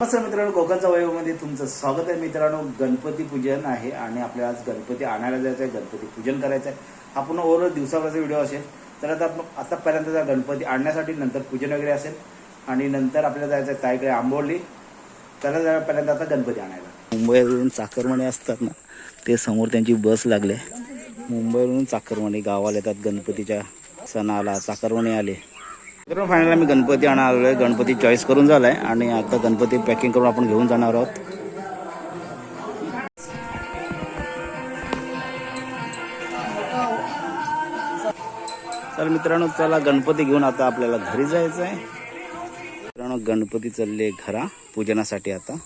नमस्कार मित्रांनो कोकणचा वैभवमध्ये तुमचं स्वागत आहे. मित्रांनो गणपती पूजन आहे आणि आपल्याला आज गणपती आणायला जायचं आहे गणपती पूजन करायचं आहे हा पुन्हा ओव्हर दिवसाभराचा व्हिडिओ असेल तर आता आपण आतापर्यंतचा गणपती आणण्यासाठी नंतर पूजन वगैरे असेल आणि नंतर आपल्याला जायचं आहे ताईकडे आंबोली. त्याला जाण्यापर्यंत पहिल्यांदा आता गणपती आणायला. मुंबईवरून चाकरमणे असतात ना ते समोर त्यांची बस लागले. मुंबईवरून चाकरमणे गावाला येतात गणपतीच्या सणाला चाकरमणे आले. तर फायनल आम्ही गणपती आणा आलो आहे गणपती चॉईस करून झालाय. आणि आता गणपती पॅकिंग करून आपण घेऊन जाणार आहोत. तर मित्रांनो चला गणपती घेऊन आता आपल्याला घरी जायचं आहे मित्रांनो गणपती चालले घरा. पूजनासाठी आता.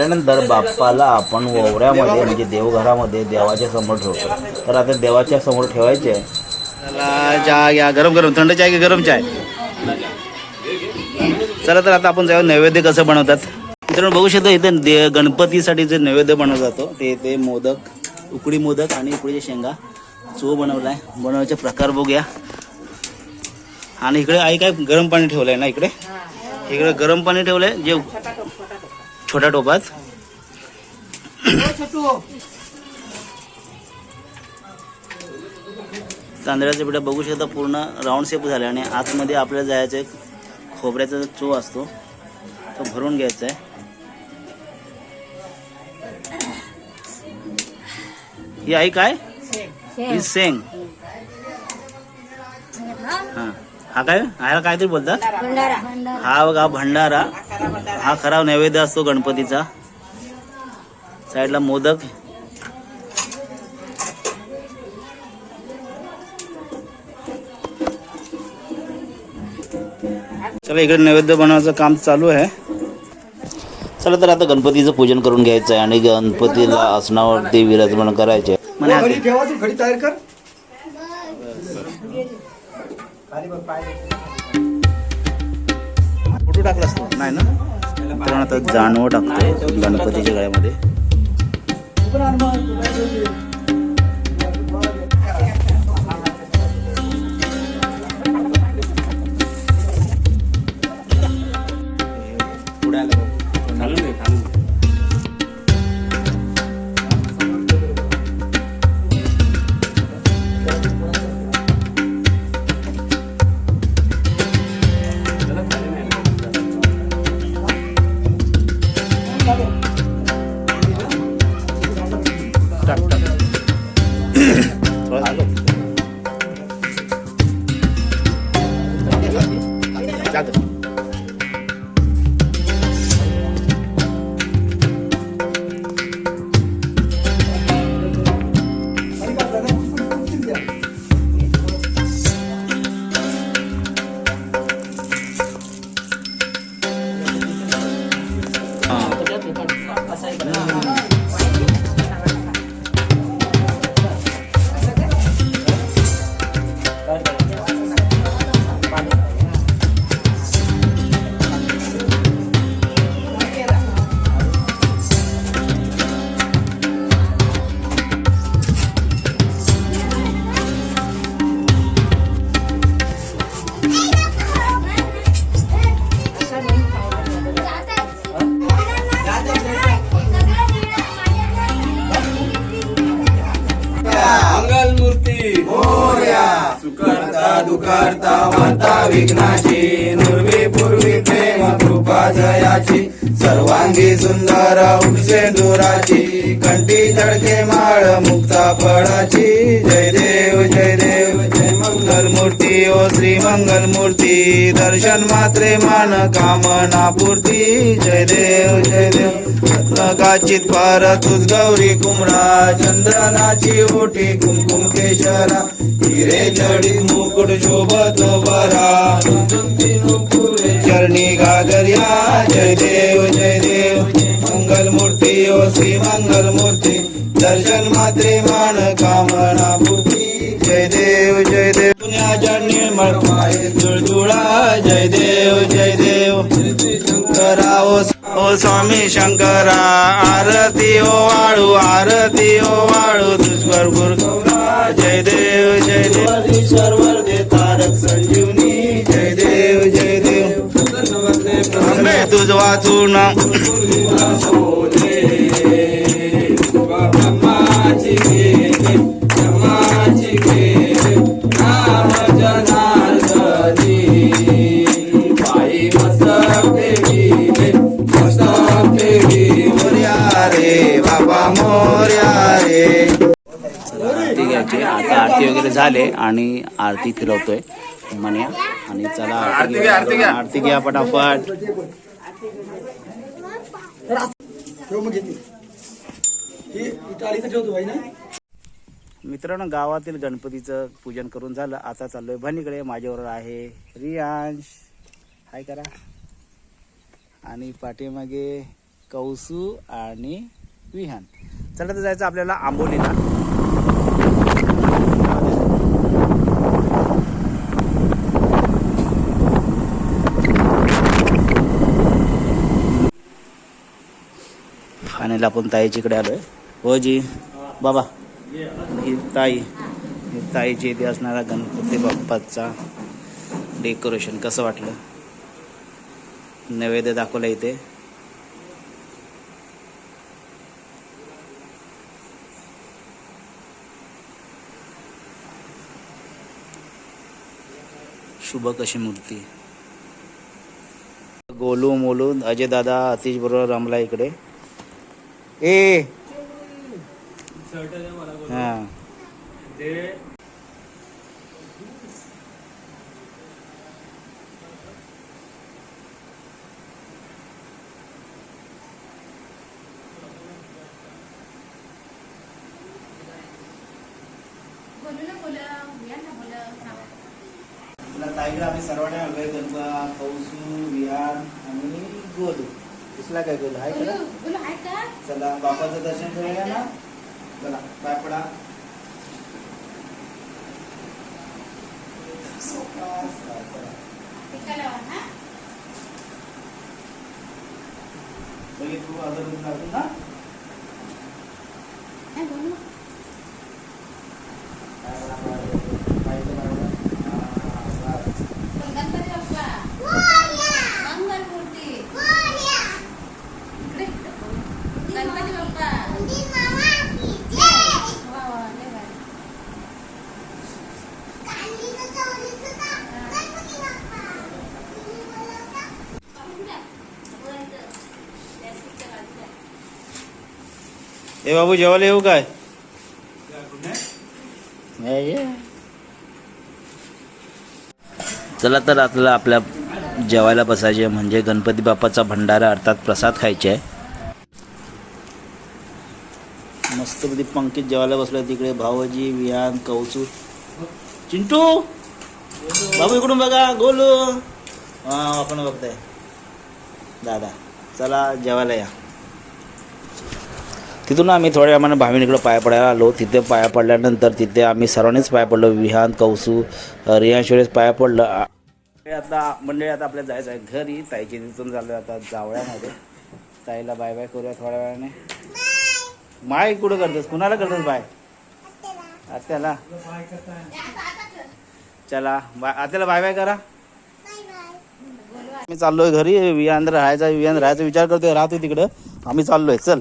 घरी पोचल्यानंतर बाप्पाला आपण ओवऱ्यामध्ये म्हणजे देवघरामध्ये देवाच्या समोर ठेवतो. तर आता देवाच्या समोर ठेवायचे. चला चहा घ्या. गरम गरम. थंड चाय की गरम चाय चला तर आता आपण जाऊ नैवेद्य कसं बनवतात? मित्रांनो बघू शकतो इथे दे गणपतीसाठी जे नैवेद्य बनवला जातो ते ते मोदक उकडी मोदक आणि उकडीच्या शेंगा. चो बनवलाय बनवायचे प्रकार बघूया. आणि इकडे आई काय गरम पाणी ठेवलंय ना इकडे? इकडे गरम पाणी ठेवलंय जे छोट्या टोपात तांदळाच्या पिठा बघू शकता पूर्ण राऊंड शेप झाले आणि आतमध्ये आपल्याला जायचं आहे. खोबऱ्याचा चो असतो तो भरून घ्यायचा आहे. ही आई काय? ही सेंग हा. हा काय? ह्याला काहीतरी बोलतात? हा बघा भंडारा. हा खरा नैवेद्य असतो गणपतीचा. साईडला मोदक. चला इकडे नैवेद्य बनवायचं काम चालू आहे. चला तर आता गणपतीचं पूजन करून घ्यायचं आहे आणि गणपतीला आसनावरती विराजमान करायचे. तयार कर. फोटो टाकला असतो? नाही ना. तर आता जानवं टाकतो गणपतीच्या गळ्यामध्ये. पुढे आलं सुंदर सुंदर उसेंदुराची कंठी झडके माळ मुक्ता फळाची. जय देव जय देव मूर्ती ओ श्री मंगल मूर्ती दर्शन मात्रे मान कामना पूर्ती. जय देव जय देव. रत्नकाचित पार तुझ गौरी कुमरा. चंद्रनाची ओटी कुमकुम केशरा. हिरे जडी मुकुट शोभत बरा चरणी गागर्या. जय देव जय देव. मंगल मूर्ती ओ श्री मंगल मूर्ती दर्शन मात्रे मान कामना पूर्ती. जय देव जय देव. पुण्याच्या निर्मळ पाय जुळजुळा. जय देव जय देव. शंकरा ओ ओ स्वामी शंकरा आरती ओ वाळू आरती ओ वाळू. दुष्कर गुरगौरा जय देव जय देव. दे तारक संजीवनी. जय देव जय देव. तुझ वाचून आता आरती वगैरे झाले आणि आरती फिरवतोय. म्हणे आणि चला आरती घ्या आरती घ्या. पटापट. मित्रांनो गावातील गणपतीचं पूजन करून झालं. आता चाललोय भनीकडे माझ्यावर आहे रियांश. हाय करा. आणि पाठीमागे कौसू आणि विहान. चला तर जायचं आपल्याला आंबोलीला. फायनल आपण ताईच्याकडे आलोय. हो जी. बाबा. ही ताई ही ताईची इथे असणारा गणपती बाप्पाचा डेकोरेशन कसं वाटलं? नैवेद्य दाखवलं इथे. शुभ कशी मूर्ती? गोलू मोलू अजय दादा अतिश बरोबर रमला इकडे. ए! तुला ताईला आम्ही सर्वांना आलोय गणपा कौसू विहान आणि गोलू. दुसरा काय गोलू? का? चला बापाचं दर्शन करूया ना? चला पाय पडा. तू अगरबत्ती लागून ना पाय पडा, पाय पडा. पायचं पाय पडा. हा, बस. गणपती बाप्पा ए बाबू जेवायला येऊ काय? ये. चला तर आपल्याला आपल्या जेवायला बसायचे म्हणजे गणपती बाप्पाचा भंडारा अर्थात प्रसाद खायचे. आहे मस्तपैकी पंकित जेवायला बसला तिकडे. भावजी विहान कौसू चिंटू! बाबू इकडून बघा. गोलू! हा आपण बघताय. दादा चला जेवायला या. तिथून आम्ही थोड्या वेळाने भाविनीकडे पाया पडायला आलो. तिथे पाया पडल्यानंतर तिथे आम्ही सर्वांनीच पाया पडलो. विहान कौसू रियांशोरेस पाया पडलं. आता मंडळी आता आपल्याला जायचं आहे घरी. ताईची तिथून झालं आता जावळ्यामध्ये. ताईला बाय बाय करूया थोड्या वेळाने. माय कुठं करतोस? कुणाला करतोस बाय आत्याला. चला बाय आत्याला बाय बाय करा. मी चाललोय घरी. विहान राहायचा विहान राहायचा विचार करतोय. राहतोय तिकडं. आम्ही चाललोय. चल.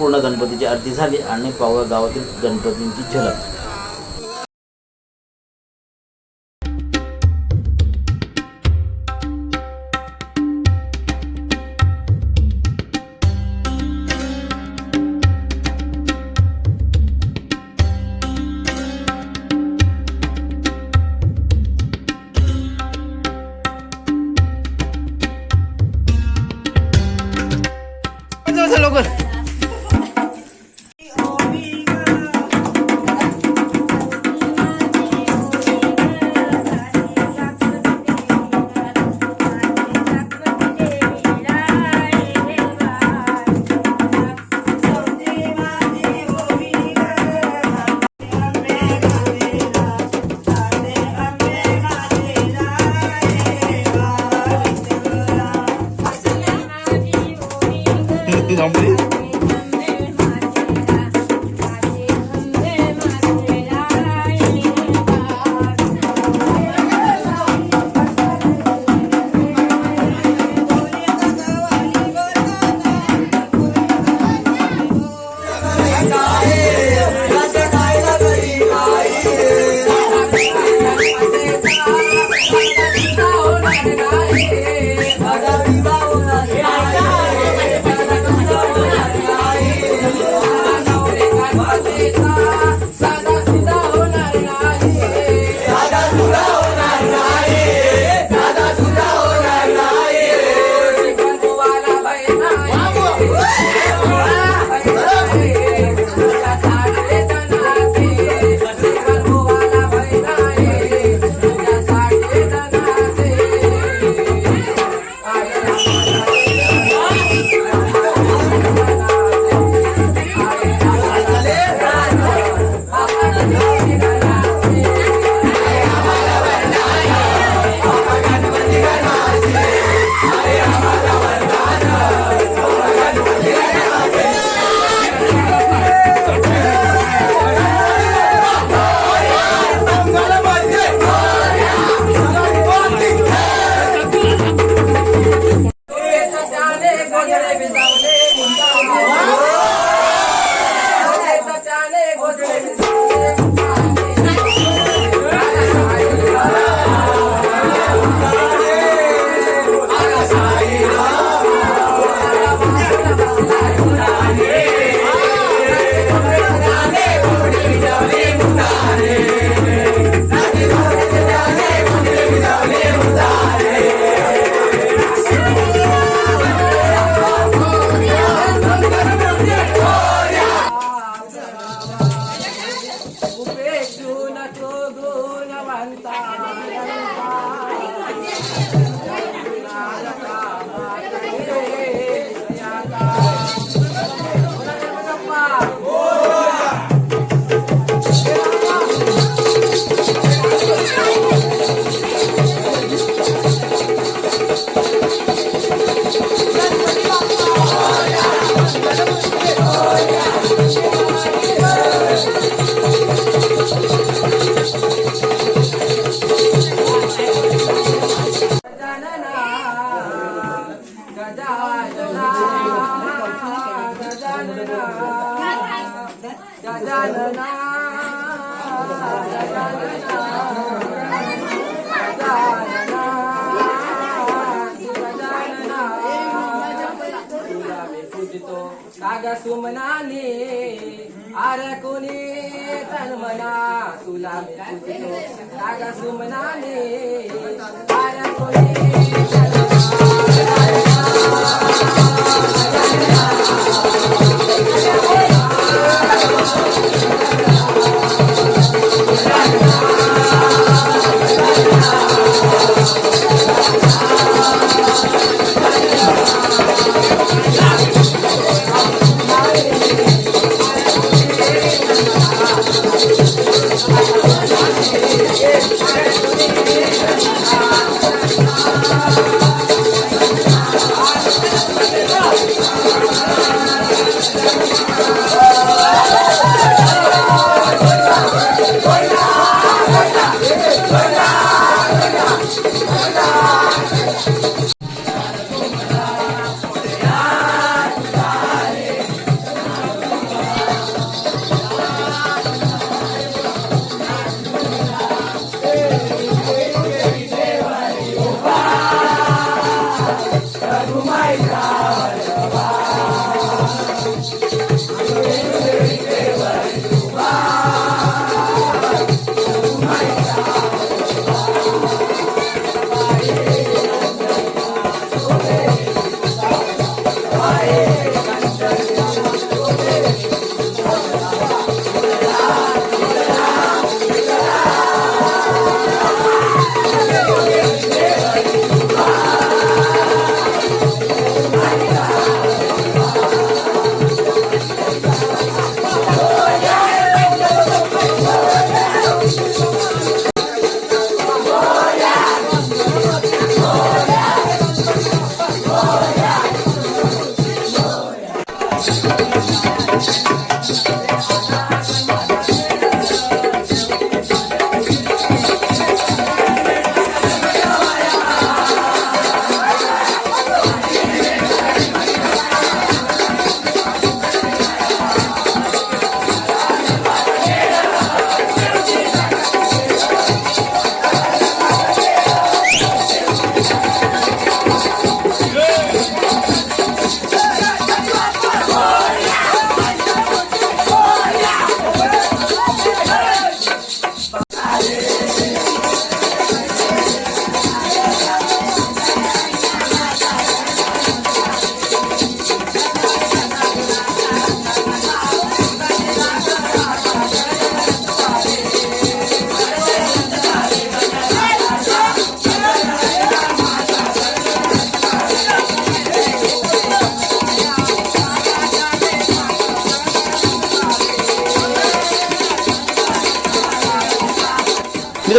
पूर्ण गणपतीची आरती झाली आणि पावगा गावातील गणपतींची झलक. लवकर. do something. 打你 कागा सुमनाने आर कोणी तन मना तुला मी पूजितो सुमनाने आर कोणी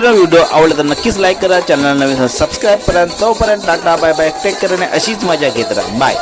मित्रांनो व्हिडिओ आवडला तर नक्कीच लाईक करा. चॅनल नवीन सबस्क्राईब करा. तोपर्यंत टाटा बाय बाय टेक करा आणि अशीच मजा घेत राहा. बाय